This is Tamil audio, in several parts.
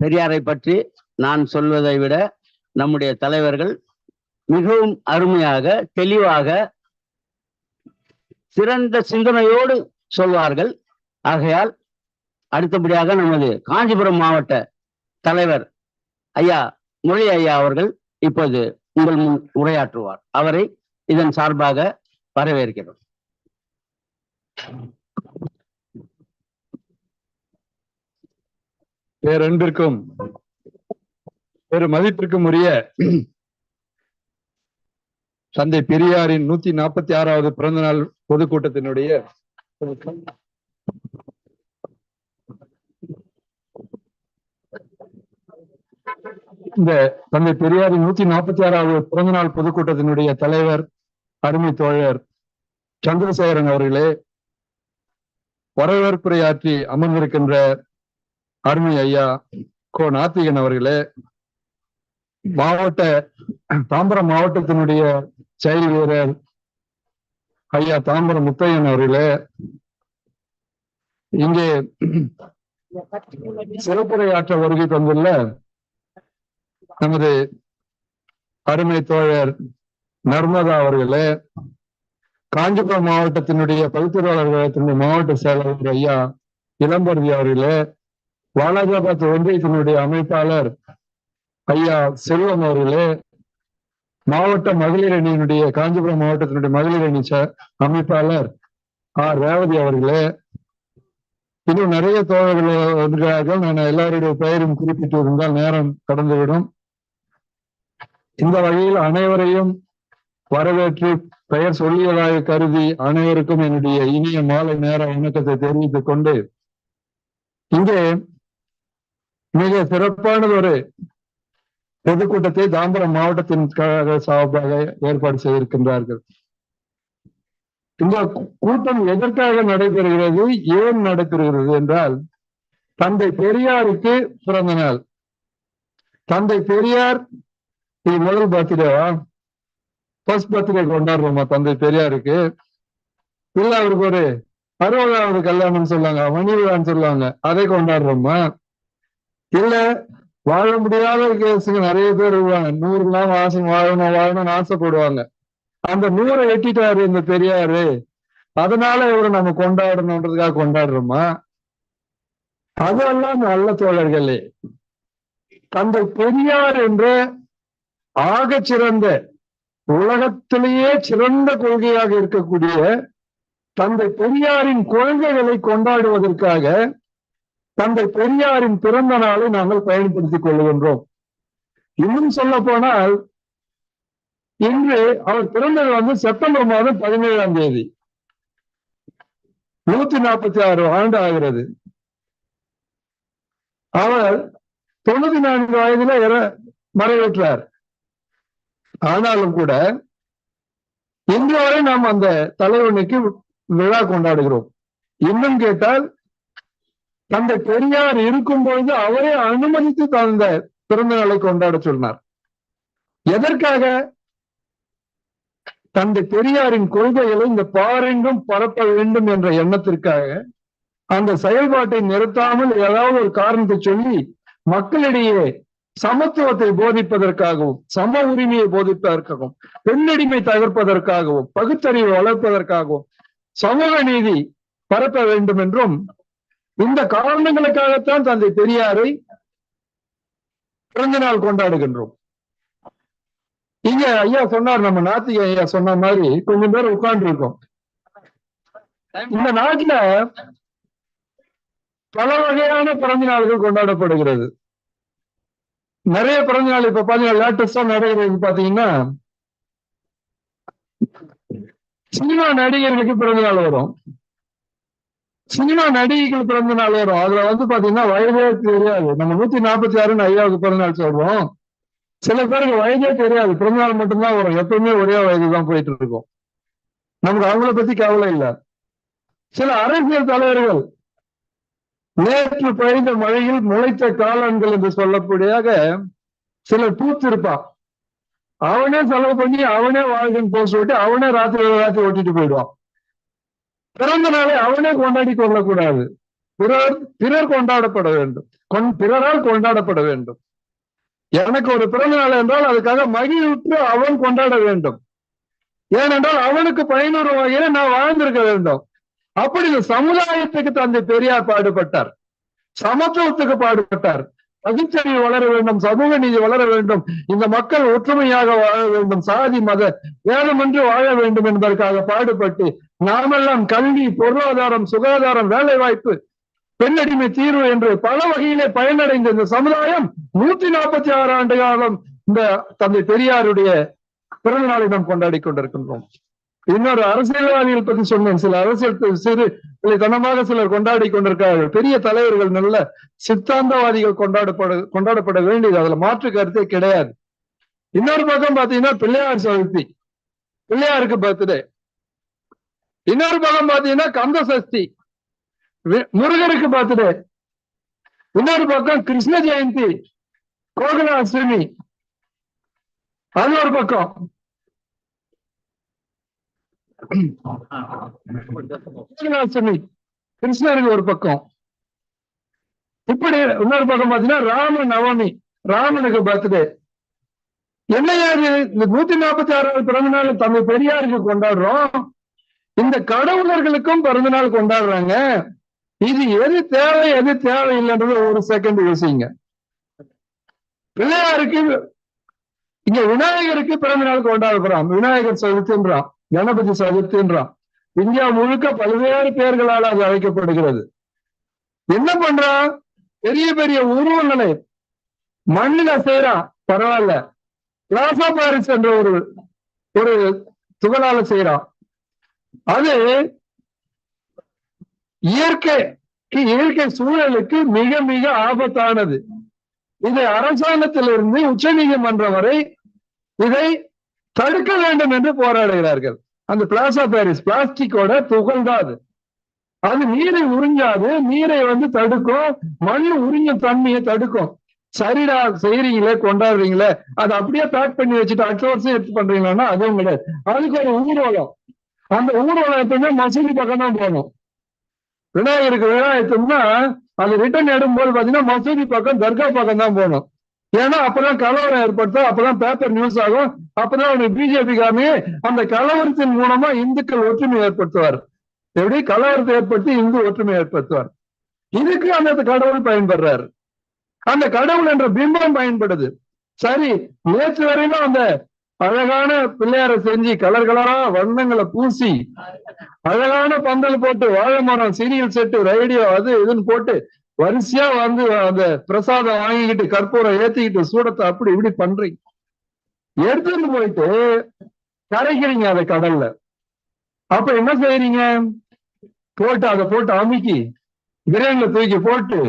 பெரியாரை பற்றி நான் சொல்வதை விட நம்முடைய தலைவர்கள் மிகவும் அருமையாக தெளிவாக சிறந்த சிந்தனையோடு சொல்வார்கள். ஆகையால் அடுத்தபடியாக நமது காஞ்சிபுரம் மாவட்ட தலைவர் ஐயா முரளி ஐயா அவர்கள் இப்போது உங்கள் முன் உரையாற்றுவார். அவரை இதன் சார்பாக வரவேற்கிறோம். பேரன்பிற்கும் பெரு மதிப்பிற்கும் உரிய தந்தை பெரியாரின் நூத்தி நாற்பத்தி ஆறாவது பிறந்த நாள் பொதுக்கூட்டத்தினுடைய இந்த தந்தை பெரியாரின் நூத்தி நாற்பத்தி ஆறாவது பிறந்த நாள் பொதுக்கூட்டத்தினுடைய தலைவர் அருமை தோழர் சந்திரசேகரன் அவர்களே வரவேற்புரையாற்றி அமர்ந்திருக்கின்ற அருமை ஐயா கோ நாத்திகன் அவர்களே மாவட்ட தாம்பரம் மாவட்டத்தினுடைய செயல் வீரர் ஐயா தாம்பரம் முத்தையன் அவர்களே இங்கே சிறப்புரையாற்ற வருகை தந்துள்ள நமது அருமை தோழர் நர்மதா அவர்களே காஞ்சிபுரம் மாவட்டத்தினுடைய பல்துறையாளர் கழகத்தினுடைய மாவட்ட செயலாளர் ஐயா இளம்பருதி அவர்களே வாலாஜாபாத் ஒன்றியத்தினுடைய அமைப்பாளர் ஐயா செல்வம் அவர்களே மாவட்ட மகளிர் அணியினுடைய காஞ்சிபுரம் மாவட்டத்தினுடைய மகளிர் அணி அமைப்பாளர் ஆர் ரேவதி அவர்களே. இன்னும் நிறைய தோழர்கள் வருகிறார்கள் நான் எல்லாருடைய பெயரும் குறிப்பிட்டு இருந்தால் நேரம் கடந்துவிடும். இந்த வகையில் அனைவரையும் வரவேற்று பெயர் சொல்லியதாக கருதி அனைவருக்கும் என்னுடைய இனிய மாலை நேர வணக்கத்தை தெரிவித்துக் கொண்டு இங்கே மிக சிறப்பானது ஒரு பொதுக்கூட்டத்தை தாம்பரம் மாவட்டத்தின் கழக சார்பாக ஏற்பாடு செய்திருக்கின்றார்கள். இந்த கூட்டம் எதற்காக நடைபெறுகிறது ஏன் நடைபெறுகிறது என்றால் தந்தை பெரியாருக்கு பிறந்த நாள். தந்தை பெரியார் இது முதல் பர்த்டேவா ஃபர்ஸ்ட் பர்த்டே கொண்டாடுறோமா தந்தை பெரியாருக்கு? இல்ல அவருக்கு ஒரு அறுபதாவது கல்யாணம் சொல்லுவாங்க மணிவிழான்னு சொல்லுவாங்க அதை கொண்டாடுறோமா? இல்ல வாழ முடியாத கேஸுங்க நிறைய பேர் இருவாங்க நூறு நாள் வாழணும் வாழணும்னு ஆசைப்படுவாங்க. அந்த நூறை எட்டிட்டாரு இந்த பெரியாரு. அதனால இவரை நம்ம கொண்டாடணுன்றதுக்காக கொண்டாடுறோமா? அதெல்லாம் நல்ல தோழர்களே. தந்தை பெரியார் என்ற ஆக சிறந்த உலகத்திலேயே சிறந்த கொள்கையாக இருக்கக்கூடிய தந்தை பெரியாரின் கொள்கைகளை கொண்டாடுவதற்காக தந்தை பெரியாரின் பிறந்த நாளை நாங்கள் பயன்படுத்திக் கொள்கின்றோம் இன்னும் சொல்ல போனால் இன்று அவர் பிறந்தது வந்து செப்டம்பர் மாதம் பதினேழாம் தேதி. நூத்தி நாற்பத்தி ஆறு ஆண்டு ஆகிறது. அவர் தொண்ணூத்தி நான்கு வயதுல இற- மறைவேற்றார். ஆனாலும் கூட இன்று வரை நாம் அந்த தலைவனுக்கு விழா கொண்டாடுகிறோம். இன்னும் கேட்டால் தந்தை பெரியார் இருக்கும் பொழுது அவரே அனுமதித்து தந்த பிறந்த நாளை கொண்டாட சொன்னார். எதற்காக? தந்தை பெரியாரின் கொள்கைகளை இந்த பாரெங்கும் பரப்ப வேண்டும் என்ற எண்ணத்திற்காக அந்த செயல்பாட்டை நிறுத்தாமல் ஏதாவது ஒரு காரணத்தை சொல்லி மக்களிடையே சமத்துவத்தை போதிப்பதற்காகவும் சம உரிமையை போதிப்பதற்காகவும் பெண்ணடிமை தகர்ப்பதற்காகவும் பகுத்தறிவை வளர்ப்பதற்காகவும் சமூக நீதி பரப்ப வேண்டும் என்றும் இந்த காரணங்களுக்காகத்தான் தந்தை பெரியாரை பிறந்த நாள் கொண்டாடுகின்றோம். இங்க ஐயா சொன்னார் நம்ம நாத்திக ஐயா சொன்ன மாதிரி கொஞ்சம் பேர் உட்கார்ந்து இருக்கோம் இந்த நாட்டுல பல வகையான பிறந்த நாள்கள் கொண்டாடப்படுகிறது. நிறைய பிறந்த நாள் இப்ப பாத்தீங்கன்னா லேட்டஸ்டா நடக்கிறது பாத்தீங்கன்னா சினிமா நடிகர்களுக்கு பிறந்த நாள் வரும். சினிமா நடிகைகள் பிறந்த நாள் வரும். அதுல வந்து பாத்தீங்கன்னா வயதே தெரியாது. நம்ம நூத்தி நாற்பத்தி ஆறுன்னு ஐயாவுக்கு பிறந்த நாள் சொல்றோம். சில பேருக்கு வயதே தெரியாது. பிறந்த நாள் மட்டும்தான் வரும். எப்பவுமே ஒரே வயது தான் போயிட்டு இருக்கும். நமக்கு அவங்கள பத்தி கவலை இல்லை. சில அரசியல் தலைவர்கள் நேற்று பெய்த மழையில் முளைத்த காலன்கள் என்று சொல்லக்கூடியாக சிலர் பூத்திருப்பான் அவனே செலவு பண்ணி அவனே வாழ்கன் போஸ்ட் விட்டு அவனே ராத்திரி ராத்திரி ஓட்டிட்டு போயிடுவான். பிறந்த நாளை அவனே கொண்டாடி கொள்ளக்கூடாது. பிறர் பிறர் கொண்டாடப்பட வேண்டும். கொண் பிறரால் கொண்டாடப்பட வேண்டும். எனக்கு ஒரு பிறந்த நாள் என்றால் அதுக்காக மகிழ்வுற்று அவன் கொண்டாட வேண்டும். ஏனென்றால் அவனுக்கு பயனுறு வகையில நான் வாழ்ந்திருக்க வேண்டும். அப்படி இந்த சமுதாயத்துக்கு தந்தை பெரியார் பாடுபட்டார். சமத்துவத்துக்கு பாடுபட்டார். பகுத்தறிவு வளர வேண்டும் சமூக நீதி வளர வேண்டும் இந்த மக்கள் ஒற்றுமையாக வாழ வேண்டும் சாதி மத வேதமின்றி வாழ வேண்டும் என்பதற்காக பாடுபட்டு நாமெல்லாம் கல்வி பொருளாதாரம் சுகாதாரம் வேலை வாய்ப்பு பெண்ணடிமை தீர்வு என்று பல வகையிலே பயனடைந்த இந்த சமுதாயம் நூத்தி நாற்பத்தி ஆறு ஆண்டு காலம் இந்த தந்தை பெரியாருடைய பிறந்த நாளை நாம் கொண்டாடி கொண்டிருக்கின்றோம். இன்னொரு அரசியல்வாதிகள் பத்தி சொன்னேன். சில அரசியல் சிறு தனமாக சிலர் கொண்டாடி கொண்டிருக்கிறார்கள். பெரிய தலைவர்கள் நல்ல சித்தாந்தவாதிகள் கொண்டாடப்பட கொண்டாடப்பட வேண்டியது. அதுல மாற்று கருத்தே கிடையாது. இன்னொரு பக்கம் பாத்தீங்கன்னா பிள்ளையார் சதுர்த்தி. பிள்ளையாருக்கு பர்த்டே இன்னொரு பக்கம் பாத்தீங்கன்னா கந்த சஷ்டி. வி- முருகருக்கு பர்த்டே. இன்னொரு பக்கம் கிருஷ்ண ஜெயந்தி. கோகுலாஷ்டமி. அது ஒரு பக்கம். கோகுலாஷ்டமி. கிருஷ்ணருக்கு ஒரு பக்கம். இப்படி இன்னொரு பக்கம் பாத்தீங்கன்னா ராம நவமி. ராமனுக்கு பர்த்டே. என்னையா இந்த நூத்தி நாற்பத்தி ஆறாவது பிறந்த நாள் தமிழ் பெரியாருக்கு கொண்டாடுறோம். இந்த கடவுளர்களுக்கும் பிறந்த நாள் கொண்டாடுறாங்க. இது எது தேவை எது தேவை இல்லைன்றது ஒரு செகண்ட் யோசிங்க. பிள்ளையாருக்கு இங்க விநாயகருக்கு பிறந்த நாள் கொண்டாடுறான். விநாயகர் சதுர்த்தின்றான் கணபதி சதுர்த்தின்றான். இந்தியா முழுக்க பல்வேறு பெயர்களால் அது அழைக்கப்படுகிறது. என்ன பண்றான் பெரிய பெரிய உருவங்களை மண்ணில செய்யறான் பரவாயில்ல. பிளாசா பாரிஸ் என்ற ஒரு ஒரு துகளால செய்யறான் அது இயற்கை இயற்கை சூழலுக்கு மிக மிக ஆபத்தானது. இதை அரசாங்கத்திலிருந்து உச்ச நீதிமன்றம் வரை இதை தடுக்க வேண்டும் என்று போராடுகிறார்கள். அந்த பிளாசா பாரிஸ் பிளாஸ்டிக்கோட துகள் தான் அது. அது நீரை உறிஞ்சாது நீரை வந்து தடுக்கும் மண் உறிஞ்சும் தன்மையை தடுக்கும். சரிடா செய்யறீங்களே கொண்டாடுறீங்களே அதை அப்படியே பேக் பண்ணி வச்சுட்டு அடுத்த வருஷம் எடுத்து பண்றீங்களா அதுவும் கிடையாது. அதுக்கு ஒரு ஊர்வலம் அந்த ஊர்வலம் எப்பவுமே மசூதி பக்கம் தான் போகணும். விநாயகருக்கு விழா எடுத்தோம்னா அது ரிட்டர்ன் எடுக்கும்போது பாத்தீங்கன்னா மசூதி பக்கம் தர்கா பக்கம் தான் போகணும். ஏன்னா அப்பதான் கலவரம் ஏற்படுத்தும் அப்பதான் பேப்பர் நியூஸ் ஆகும். அப்பதான் அவனுக்கு பிஜேபி காமி அந்த கலவரத்தின் மூலமா இந்துக்கள் ஒற்றுமை ஏற்படுத்துவார். எப்படி? கலவரத்தை ஏற்படுத்தி இந்து ஒற்றுமை ஏற்படுத்துவார். இதுக்கு அந்த கடவுள் பயன்படுறாரு. அந்த கடவுள் என்ற பிம்பம் பயன்படுது. சரி நேற்று வரையிலும் அந்த அழகான பிள்ளையார செஞ்சு கலர் கலரா வண்ணங்களை பூசி அழகான பந்தல் போட்டு வாழை மரம் சீரியல் செட்டு ரேடியோ அது இதுன்னு போட்டு வரிசையா வந்து அந்த பிரசாதம் வாங்கிக்கிட்டு கற்பூரம் ஏத்திக்கிட்டு சூடத்தை அப்படி இப்படி பண்றீங்க. எடுத்துட்டு போயிட்டு கரைக்கிறீங்க அதை கடல்ல. அப்ப என்ன செய்யறீங்க போட்டு அதை போட்டு அமுக்கி கிரேன்ல தூக்கி போட்டு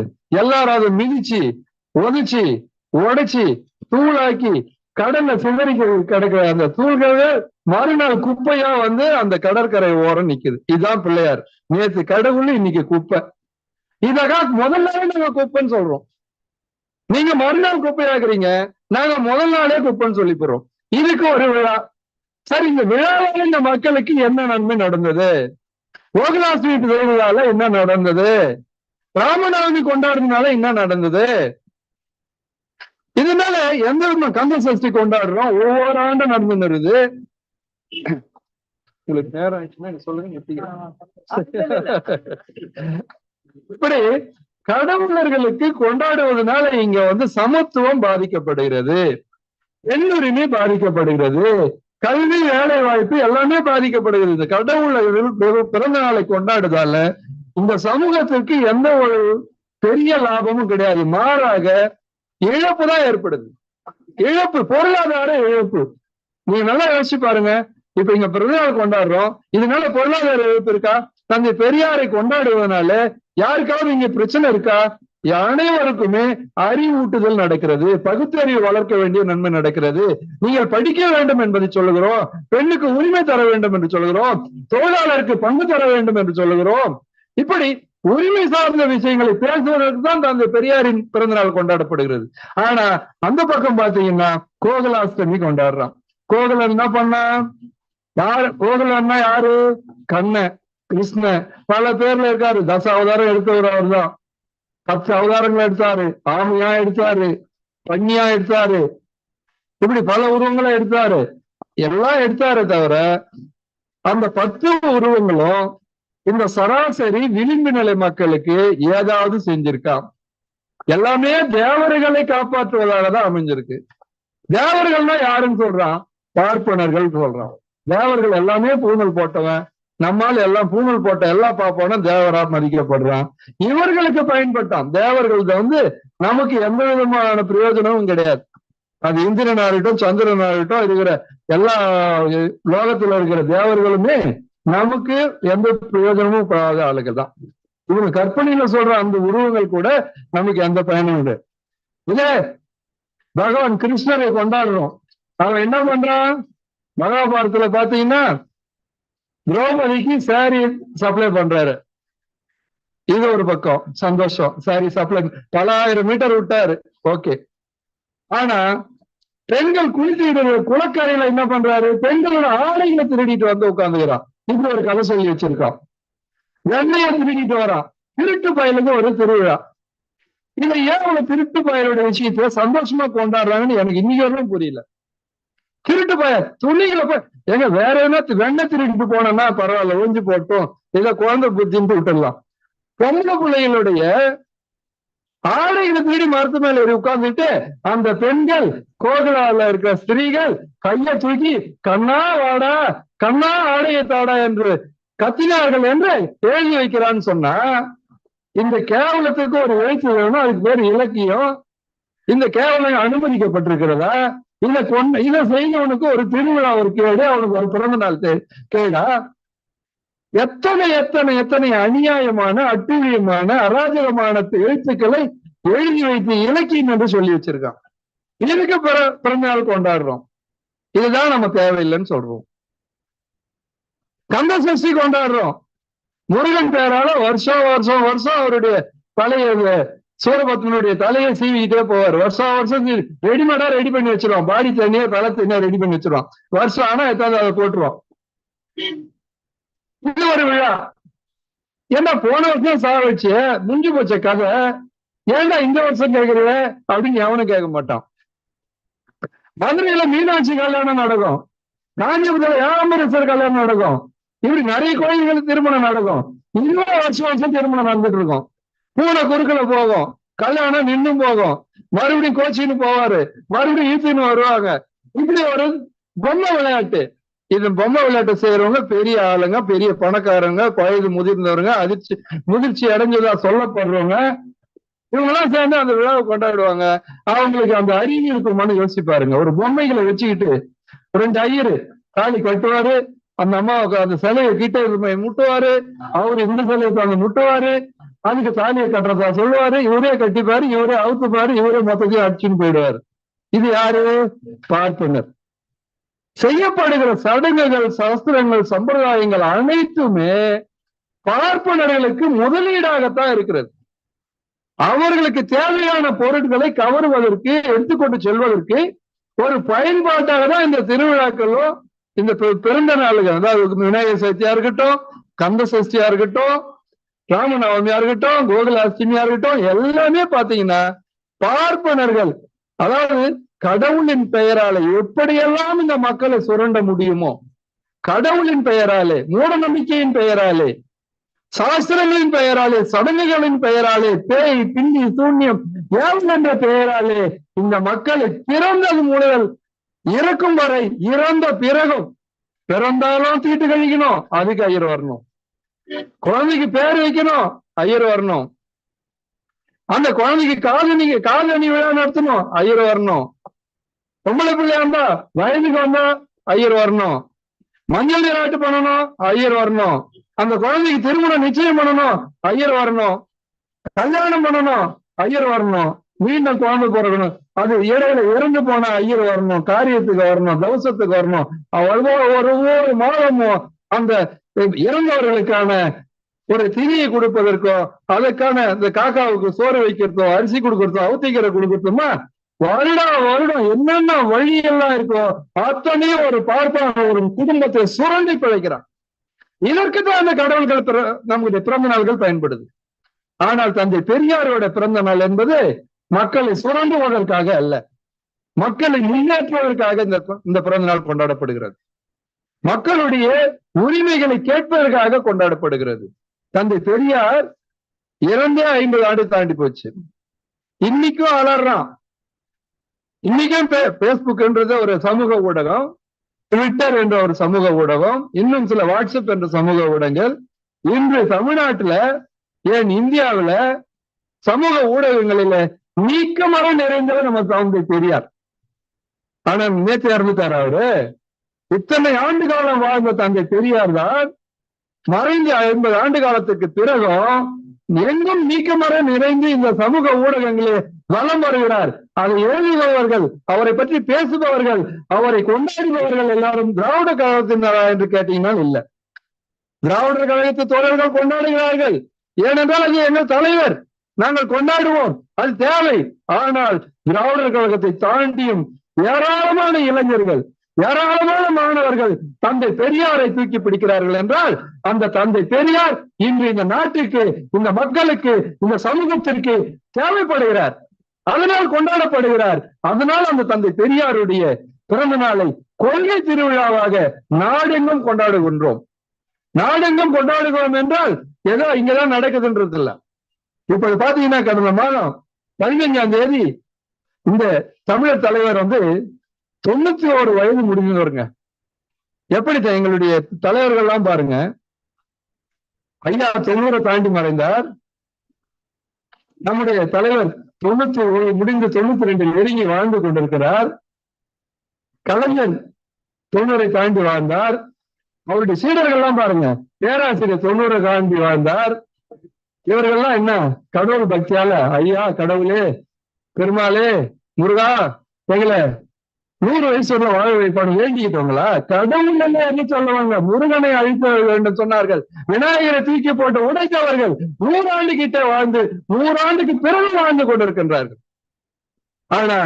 எல்லாரும் அதை மிதிச்சு உதச்சு உடைச்சு தூளாக்கி கடல்ல சிதறி கிடக்கிற அந்த தூள்களே மறுநாள் குப்பையா வந்து அந்த கடற்கரை ஓரம் நிக்குது. இதுதான் பிள்ளையார். நேத்து கடவுள் இன்னைக்கு குப்பை. இததான் முதல் நாளே நாங்க குப்பைன்னு சொல்றோம். நீங்க மறுநாள் குப்பையாக்குறீங்க நாங்க முதல் நாளே குப்பைன்னு சொல்லி போறோம் இதுக்கு ஒரு விழா. சரி இந்த விழாவில் இந்த மக்களுக்கு என்ன நன்மை நடந்தது? கோகுலா ஸ்வீட் திருவிழால என்ன நடந்தது? ராமநவமி கொண்டாடுறதுனால என்ன நடந்தது? இதனால எந்த விதமா கந்த சஷ்டி கொண்டாடுறோம் ஒவ்வொரு ஆண்டும் நடந்து வருது. உங்களுக்கு நேரம் ஆயிடுச்சுன்னா சொல்லுங்க இப்படி கடவுளர்களுக்கு கொண்டாடுவதனால இங்க வந்து சமத்துவம் பாதிக்கப்படுகிறது. பெண்ணுரிமை பாதிக்கப்படுகிறது. கல்வி வேலை வாய்ப்பு எல்லாமே பாதிக்கப்படுகிறது. கடவுளர்கள் பிறந்த நாளை கொண்டாடுதால இந்த சமூகத்திற்கு எந்த ஒரு பெரிய லாபமும் கிடையாது. மாறாக இழப்பு தான் ஏற்படுது. இழப்பு பொருளாதார இழப்பு. நீங்க நல்லா யோசிச்சு பாருங்க. இப்ப இங்க பிறந்தநாள் கொண்டாடுறோம். இதனால பொருளாதார இழப்பு இருக்கா? தந்தை பெரியாரை கொண்டாடுவதனால யாருக்காவது இங்க பிரச்சனை இருக்கா? அனைவருக்குமே அறிவூட்டுதல் நடக்கிறது. பகுத்தறிவு வளர்க்க வேண்டிய நன்மை நடக்கிறது. நீங்கள் படிக்க வேண்டும் என்பதை சொல்லுகிறோம். பெண்ணுக்கு உரிமை தர வேண்டும் என்று சொல்லுகிறோம். தொழிலாளருக்கு பங்கு தர வேண்டும் என்று சொல்லுகிறோம். இப்படி உரிமை சார்ந்த விஷயங்களை பேசுவதற்கு தான் தந்தை பெரியாரின் பிறந்த நாள் கொண்டாடப்படுகிறது. ஆனா அந்த பக்கம் பாத்தீங்கன்னா கோகுலாஷ்டமி கொண்டாடுறான். கோகுலன் என்ன பண்ணா? யாரு கோகலன்னா யாரு? கண்ண கிருஷ்ணன் பல பேர்ல இருக்காரு. தச அவதாரம் எடுத்தவர் அவர் தான் பத்து அவதாரங்கள் எடுத்தாரு. ஆமையா எடுத்தாரு. பன்னியா எடுத்தாரு. இப்படி பல உருவங்களை எடுத்தாரு. எல்லாம் எடுத்தாரு தவிர அந்த பத்து உருவங்களும் இந்த சராசரி விளிம்பு நிலை மக்களுக்கு ஏதாவது செஞ்சிருக்கான் எல்லாமே தேவர்களை காப்பாற்றுவதாக தான் அமைஞ்சிருக்கு. தேவர்கள்னா யாருன்னு சொல்றான்? பார்ப்பனர்கள் சொல்றான். தேவர்கள் எல்லாமே பூணல் போட்டவன். நம்மால் எல்லாம் பூணல் போட்ட எல்லாம் பாப்பானும் தேவரா மதிக்கப்படுறான். இவர்களுக்கு பயன்பட்டான். தேவர்கள் வந்து நமக்கு எந்த விதமான பிரயோஜனமும் கிடையாது. அது இந்திரன் ஆகட்டும் சந்திரன் ஆகட்டும் இருக்கிற எல்லா லோகத்துல இருக்கிற தேவர்களுமே நமக்கு எந்த பிரயோஜனமும் படாத ஆளுக்கு தான் இவங்க கற்பனையில சொல்ற அந்த உருவங்கள் கூட நமக்கு எந்த பயனும் இல்லை. இதே பகவான் கிருஷ்ணரை கொண்டாடுறோம். அவன் என்ன பண்றான்? மகாபாரதத்துல பாத்தீங்கன்னா திரௌபதிக்கு சாரி சப்ளை பண்றாரு. இது ஒரு பக்கம் சந்தோஷம். சாரி சப்ளை பல ஆயிரம் மீட்டர் விட்டாரு. ஓகே ஆனா பெண்கள் குளிச்சுக்கிட்டு குளக்கரையில என்ன பண்றாரு? பெண்களோட ஆடைகளை திருடிட்டு வந்து உட்காந்துக்கிறான் இப்படி ஒரு கதை சொல்லி வச்சிருக்கான். வெண்ணையை திருடிட்டு வரான். திருட்டு பயலுக்கு ஒரு திருவிழா. இதை ஏன் ஒரு திருட்டு பயலோட விஷயத்துல சந்தோஷமா கொண்டாடுறாங்கன்னு எனக்கு இன்னைக்கு வரலும் புரியல. திருட்டு பயல் துணிகளை போய் எங்க வேற என்ன வெண்ணெய் திருடிட்டு போனோம்னா பரவாயில்ல ஒஞ்சி போட்டோம். இதை குழந்தை புத்தின்னு விட்டுடலாம். பொம்பளை பிள்ளைகளுடைய ஆடைகளை திருடி மரத்து மேல ஏறி உட்கார்ந்துட்டு அந்த பெண்கள் கோகலால இருக்கிற ஸ்திரீகள் கைய தூக்கி கண்ணா வாடா கண்ணா ஆடையை தாடா என்று கத்தினார்கள் என்று எழுதி வைக்கிறான்னு சொன்னா இந்த கேவலத்துக்கு ஒரு எழுத்து வேணும் அதுக்கு பேர் இலக்கியம். இந்த கேவலம் அனுமதிக்கப்பட்டிருக்கிறதா? இந்த கொண்டு இதை செய்தவனுக்கு ஒரு திருவிழா ஒரு கேடு அவனுக்கு ஒரு பிறந்த நாள் கேடா. எத்தனை எத்தனை எத்தனை அநியாயமான அட்டுழியமான அராஜகமான எழுத்துக்களை எழுதி வைத்து இலக்கியம் என்று சொல்லி வச்சிருக்கான். இதுக்கு பிற பிறந்தநாள் கொண்டாடுறோம். இதுதான் நம்ம தேவையில்லைன்னு சொல்றோம். கந்த சஷ்டி கொண்டாடுறோம். முருகன் பேரால வருஷம் வருஷம் வருஷம் அவருடைய பழைய சூரபத்மனுடைய தலையை சீவிக்கிட்டே போவார். வருஷம் வருஷம் ரெடிமேடா ரெடி பண்ணி வச்சிருவோம் பாடி தண்ணியா தலை தண்ணியா ரெடி பண்ணி வச்சிருவோம் வருஷம் ஆனா எத்தாவது அதை போட்டுருவோம் இது ஒரு விழா. ஏன்னா போன வருஷம் சாக வச்சு முடிஞ்சு போச்ச கதை? ஏன்டா இந்த வருஷம் கேக்குறீங்க? அப்படின்னு எவனும் கேட்க மாட்டான். மதுரையில மீனாட்சி கல்யாணம் நடக்கும். காஞ்சிபுரத்துல ஏகாம்பரேஸ்வர் கல்யாணம் நடக்கும். இப்படி நிறைய கோயில்கள் திருமணம் நடக்கும். இன்னொரு வருஷம் வருஷம் திருமணம் நடந்துட்டு இருக்கும். பூனை குறுக்கல போகும். கல்யாணம் நின்னும் போகும். மறுபடியும் கோச்சின்னு போவாரு. மறுபடியும் ஈத்துன்னு வருவாங்க. இப்படி ஒரு பொம்மை விளையாட்டு. இது பொம்மை விளையாட்டு செய்யறவங்க பெரிய ஆளுங்க பெரிய பணக்காரங்க வயது முதிர்ந்தவங்க அதிர்ச்சி முதிர்ச்சி அடைஞ்சதா சொல்லப்படுறவங்க இவங்கெல்லாம் சேர்ந்து அந்த விழாவை கொண்டாடுவாங்க. அவங்களுக்கு அந்த அறிவு இருக்குமான்னு யோசிப்பாருங்க ஒரு பொம்மைகளை வச்சுக்கிட்டு ரெண்டு ஐயரு காலி கட்டுவாரு அந்த அம்மாவுக்கு அந்த சிலையை கிட்ட முட்டுவாரு அவரு இந்த சிலையை தாங்க முட்டுவாரு அதுக்கு தாலியை கட்டுறதா சொல்லுவாரு இவரே கட்டிப்பாரு இவரே அவுத்துப்பாரு இவரே மொத்தத்தையும் அடிச்சுன்னு போயிடுவாரு. இது யாரு? பார்ப்பனர். செய்யப்படுகிற சடங்குகள் சாஸ்திரங்கள் சம்பிரதாயங்கள் அனைத்துமே பார்ப்பனர்களுக்கு முதலீடாகத்தான் இருக்கிறது. அவர்களுக்கு தேவையான பொருட்களை கவருவதற்கு எடுத்துக்கொண்டு செல்வதற்கு ஒரு பயன்பாட்டாக தான் இந்த திருவிழாக்களும் இந்த பிறந்த நாளுகள் அதாவது விநாயகர் சதுர்த்தியா இருக்கட்டும் கந்த சஷ்டியா இருக்கட்டும் ராமநவமியா இருக்கட்டும் கோகுலாஷ்டமியா இருக்கட்டும் எல்லாமே பாத்தீங்கன்னா பார்ப்பனர்கள் அதாவது கடவுளின் பெயராலே எப்படியெல்லாம் இந்த மக்களை சுரண்ட முடியுமோ கடவுளின் பெயராலே மூட நம்பிக்கையின் பெயராலே சாஸ்திரங்களின் பெயராலே சடங்குகளின் பெயராலே பேய் பின்னி சூன்யம் ஏவல் என்ற பெயராலே இந்த மக்களை பிறந்தது முதல் இறக்கும் வரை இறந்த பிறகும் பிறந்தாலும் தீட்டு கழிக்கணும் அதுக்கு ஐயர் வரணும். குழந்தைக்கு பேர் வைக்கணும் ஐயர் வரணும். அந்த குழந்தைக்கு காதணி காதணி விழா நடத்தணும். ஐயர் வரணும். பொம்பளை பிள்ளையா இருந்தா வயதுக்கு வந்தா ஐயர் வரணும். மஞ்சள் நீராட்டு பண்ணணும் ஐயர் வரணும். அந்த குழந்தைக்கு திருமணம் நிச்சயம் பண்ணணும் ஐயர் வரணும். கல்யாணம் பண்ணணும் ஐயர் வரணும். மீண்டும் குழந்தை பிறக்கணும். அது இடையில இறந்து போன ஐயர் வரணும் காரியத்துக்கு வரணும் தவசத்துக்கு வரணும். அவ்வளவு ஒவ்வொரு மாதமும் அந்த இறந்தவர்களுக்கான ஒரு திரியை கொடுப்பதற்கோ அதற்கான இந்த காக்காவுக்கு சோறு வைக்கிறதோ அரிசி கொடுக்கறதோ அவுத்திக்கிற கொடுக்கறதுமா? வருடம் வருடம் என்னென்ன வழி எல்லாம் இருக்கோ அத்தனையும் ஒரு பார்ப்பான ஒரு குடும்பத்தை சுரண்டி பிழைக்கிறான். இதற்கு தான் அந்த கடவுள்கள் பிற- நம்முடைய பிறந்த நாள்கள் பயன்படுது. ஆனால் தந்தை பெரியாரோட பிறந்த நாள் என்பது மக்களை சுரண்டுவதற்காக அல்ல. மக்களை முன்னேற்றுவதற்காக இந்த இந்த பிறந்த நாள் கொண்டாடப்படுகிறது. மக்களுடைய உரிமைகளை கேட்பதற்காக கொண்டாடப்படுகிறது. தந்தை பெரியார் இறந்தே ஐம்பது ஆண்டு தாண்டி போச்சு. இன்னைக்கும் அலறான். இன்னைக்கும் பேஸ்புக்ன்றது ஒரு சமூக ஊடகம் ட்விட்டர் என்ற ஒரு சமூக ஊடகம் இன்னும் சில வாட்ஸ்அப் என்ற சமூக ஊடகங்கள். இன்று தமிழ்நாட்டுல ஏன் இந்தியாவுல சமூக ஊடகங்களில நீக்கமர நிறைந்தவர் நம்ம தந்தை பெரியார். ஆனா நேற்று இறந்துட்டார் அவரு இத்தனை ஆண்டு காலம் வாழ்ந்த தந்தை பெரியார் தான் மறைந்து ஐம்பது ஆண்டு காலத்துக்கு பிறகும் எங்கும் நீக்கமர நிறைந்து இந்த சமூக ஊடகங்களே வலம் வருகிறார். அதை எழுதுபவர்கள் அவரை பற்றி பேசுபவர்கள் அவரை கொண்டாடுபவர்கள் எல்லாரும் திராவிட கழகத்தினரா என்று கேட்டீங்கன்னா இல்ல. திராவிடர் கழகத்து தோழர்கள் கொண்டாடுகிறார்கள். ஏனென்றால் அது எங்கள் தலைவர். நாங்கள் கொண்டாடுவோம். அது தேவை. ஆனால் திராவிடர் கழகத்தை தாண்டியும் ஏராளமான இளைஞர்கள் ஏராளமான மாணவர்கள் தந்தை பெரியாரை தூக்கி பிடிக்கிறார்கள் என்றால் அந்த தந்தை பெரியார் இன்று இந்த நாட்டுக்கு இந்த மக்களுக்கு இந்த சமூகத்திற்கு தேவைப்படுகிறார். அதனால் கொண்டாடப்படுகிறார். அதனால் அந்த தந்தை பெரியாருடைய பிறந்த நாளை கொள்கை திருவிழாவாக நாடெங்கும் கொண்டாடுகின்றோம். நாடெங்கும் கொண்டாடுகிறோம் என்றால் ஏதோ இங்கதான் நடக்குதுன்றது இல்ல இப்ப பாத்தீங்கன்னா கடந்த மாதம் பதினஞ்சாம் தேதி இந்த தமிழர் தலைவர் வந்து தொண்ணூத்தி ஒரு வயது முடிஞ்சவருங்க எப்படி எங்களுடைய தலைவர்கள் எல்லாம் பாருங்க. ஐயா தொண்ணூறை தாண்டி மறைந்தார். நம்முடைய தலைவர் தொண்ணூத்தி ஒரு முடிந்து தொண்ணூத்தி ரெண்டில் நெருங்கி வாழ்ந்து கொண்டிருக்கிறார். கலைஞர் தொண்ணூரை தாண்டி வாழ்ந்தார். அவருடைய சீடர்கள் எல்லாம் பாருங்க. பேராசிரியர் தொண்ணூறை தாண்டி வாழ்ந்தார். இவர்கள்லாம் என்ன? கடவுள் பக்தியால ஐயா கடவுளே பெருமாளே முருகா எங்களை நூறு வயசு வரல வாழ வைப்பான்னு வேண்டிக்கிட்டவங்களா கடவுள் என்ன என்ன சொல்லுவாங்க? முருகனை அழிக்க வேண்டும் சொன்னார்கள். விநாயகரை தூக்கி போட்டு உடைத்தவர்கள் நூறாண்டு கிட்ட வாழ்ந்து நூறாண்டுக்கு பிறகு வாழ்ந்து கொண்டிருக்கின்றார்கள். ஆனா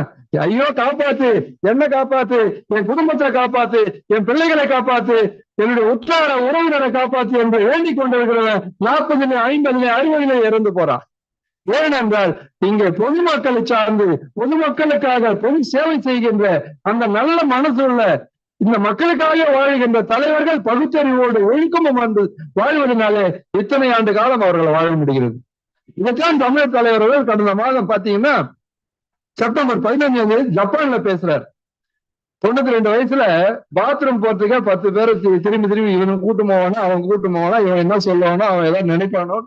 ஐயோ காப்பாத்து என்ன காப்பாத்து என் குடும்பத்தை காப்பாத்து என் பிள்ளைகளை காப்பாத்து என்னுடைய உற்றார உறவினரை காப்பாத்து என்று வேண்டிக் கொண்டிருக்கிறவன் நாற்பதுல ஐம்பதுல அறுபதுல இறந்து போறான். ஏனென்றால் இங்கே பொதுமக்களை சார்ந்து பொதுமக்களுக்காக பொது சேவை செய்கின்ற அந்த நல்ல மனசுள்ள இந்த மக்களுக்காக வாழ்கின்ற தலைவர்கள் பகுத்தறிவோடு ஒழுக்கமும் வந்து வாழ்வதனாலே இத்தனை ஆண்டு காலம் அவர்கள் வாழ முடிகிறது. இதைத்தான் தமிழர் தலைவர்கள் கடந்த மாதம் பாத்தீங்கன்னா செப்டம்பர் பதினஞ்சாம் தேதி ஜப்பான்ல பேசுறார். தொண்ணூத்தி ரெண்டு வயசுல பாத்ரூம் போறதுக்கே பத்து பேர் திரும்பி திரும்பி இவன் கூட்டு போவானா அவன் கூட்டு போவானா இவன் என்ன சொல்லுவானோ அவன் ஏதாவது நினைப்பானோ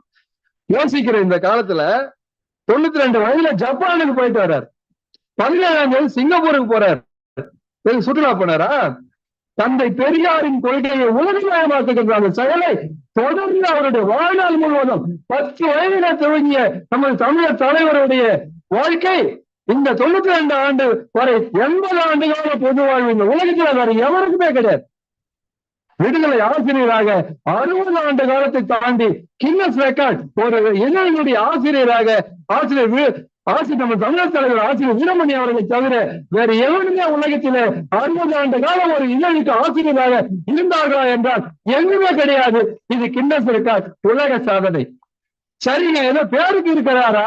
யோசிக்கிற இந்த காலத்துல தொண்ணூத்தி ரெண்டு வயதுல ஜப்பானுக்கு போயிட்டு வர்றார். பதினேழாம் தேதி சிங்கப்பூருக்கு போறார். சுற்றுலா போனாரா தந்தை பெரியாரின் கொள்கையை உலகமயமாக்குகின்ற அந்த செயலை தொடர்ந்து அவருடைய வாழ்நாள் முழுவதும் பத்து வயதில துவங்கிய நமது தமிழர் தலைவருடைய வாழ்க்கை இந்த தொண்ணூத்தி ரெண்டு ஆண்டு வரை எண்பது ஆண்டு கால பொது வாழ்வு இந்த உலகத்துல வேற எவருக்குமே கிடையாது. விடுதலை ஆசிரியராக அறுபது ஆண்டு காலத்தை தாண்டி கின்னஸ் ரெக்கார்ட் ஒரு இளைஞனுடைய ஆசிரியராக ஆசிரியர் ஆசிரியர் நம்ம தமிழர் தலைவர் ஆசிரியர் வீரமணி அவர்களை தவிர வேற எவனுமே உலகத்திலே அறுபது ஆண்டு காலம் ஒரு இதழுக்கு ஆசிரியராக இருந்தார்களா என்றால் எங்குமே கிடையாது. இது கின்னஸ் ரெக்கார்ட் உலக சாதனை. சரிங்க ஏதோ பேருக்கு இருக்கிறாரா?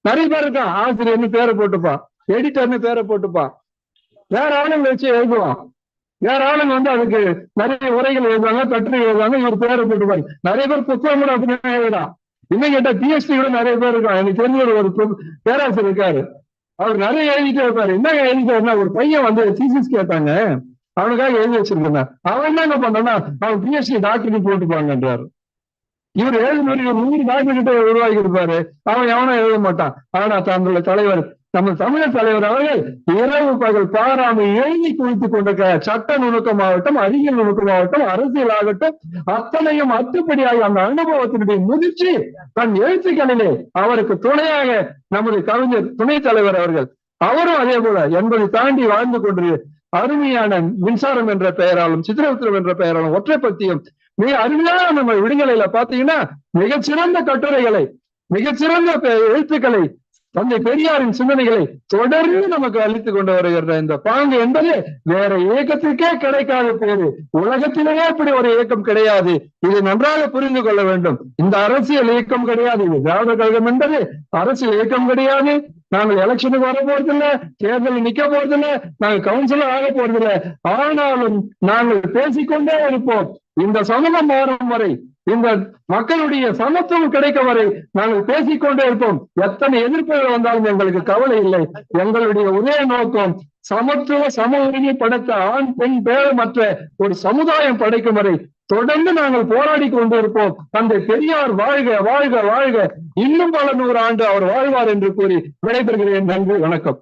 நிறைய பேர் இருக்கான். ஆசிரியர்னு பேரை போட்டுப்பான். எடிட்டர்னு பேரை போட்டுப்பான். வேற ஆளுங்களை வச்சு எழுதுவான். வேற ஆளுங்க வந்து அதுக்கு நிறைய உரைகள் எழுதுவாங்க கட்டுரை எழுதுவாங்க இவர் பேரை போட்டுப்பாரு. நிறைய பேர் புத்தகம் கூட அப்படின்னு எழுதுறான் இன்னும் கேட்டா பிஎஸ்டி கூட நிறைய பேர் இருக்கான் எனக்கு தெரிஞ்ச ஒரு பேராசிரியர் இருக்காரு. அவர் நிறைய எழுதிட்டே இருப்பாரு. என்ன எழுதிட்டாருன்னா ஒரு பையன் வந்து தீசிஸ் கேட்டாங்க. அவனுக்காக எழுதி வச்சிருக்கேன் அவன் என்ன பண்ணனா அவன் பிஎஸ்டி டாக்டருக்கு போட்டுப்பாங்கன்றாரு இவர் எழுதினவர் இவர் நூறு டாக்டர் கிட்ட உருவாக்கி இருப்பாரு அவன் எவனும் எழுத மாட்டான். ஆனா தங்களுடைய தலைவர் நம்ம தமிழர் தலைவர் அவர்கள் இரவு பகல் பாராமல் எழுதி குவித்துக் கொண்ட சட்ட நுணுக்கம் ஆகட்டும் அறிவியல் நுணுக்கமாகட்டும் அரசியல் ஆகட்டும் அத்தனையும் அத்துப்படியாக அந்த அனுபவத்தினுடைய முதிர்ச்சி தன் எழுத்துக்களிலே அவருக்கு துணையாக நமது கவிஞர் துணைத் தலைவர் அவர்கள். அவரும் அதே போல என்பதை தாண்டி வாழ்ந்து கொண்டு அருமையான மின்சாரம் என்ற பெயராலும் சித்திரவுத்திரம் என்ற பெயராலும் ஒற்றை பத்தியும் மிக அருமையான நம்ம விடுதலையில பாத்தீங்கன்னா மிகச்சிறந்த கட்டுரைகளை மிகச்சிறந்த பெ- எழுத்துக்களை தந்தை பெரியாரின் சிந்தனைகளை தொடர்ந்து நமக்கு அளித்துக் கொண்டு வருகிற இந்த பாங்கு என்பது வேற இயக்கத்திற்கே கிடைக்காத போது. உலகத்திலேயே இப்படி ஒரு இயக்கம் கிடையாது. இது நன்றாக புரிந்து கொள்ள வேண்டும். இந்த அரசியல் இயக்கம் கிடையாது. இது திராவிட கழகம் என்பது அரசியல் இயக்கம் கிடையாது. நாங்கள் எலெக்ஷனுக்கு வர போறதில்ல தேர்தலில் நிக்க போறதில்ல நாங்கள் கவுன்சிலர் ஆக போறதில்ல. ஆனாலும் நாங்கள் பேசிக்கொண்டே இருப்போம். இந்த சமூகம் மாறும் வரை இந்த மக்களுடைய சமத்துவம் கிடைக்க வரை நாங்கள் பேசிக்கொண்டே இருப்போம். எத்தனை எதிர்ப்புகள் வந்தாலும் எங்களுக்கு கவலை இல்லை. எங்களுடைய ஒரே நோக்கம் சமத்துவ சம உரிமை படைத்த ஆண் பெண் பேரமற்ற ஒரு சமுதாயம் படைக்கும் வரை தொடர்ந்து நாங்கள் போராடி கொண்டிருப்போம் தந்தை பெரியார் வாழ்க வாழ்க வாழ்க. இன்னும் பல நூறு ஆண்டு அவர் வாழ்வார் என்று கூறி விடைபெறுகிறேன். நன்றி வணக்கம்.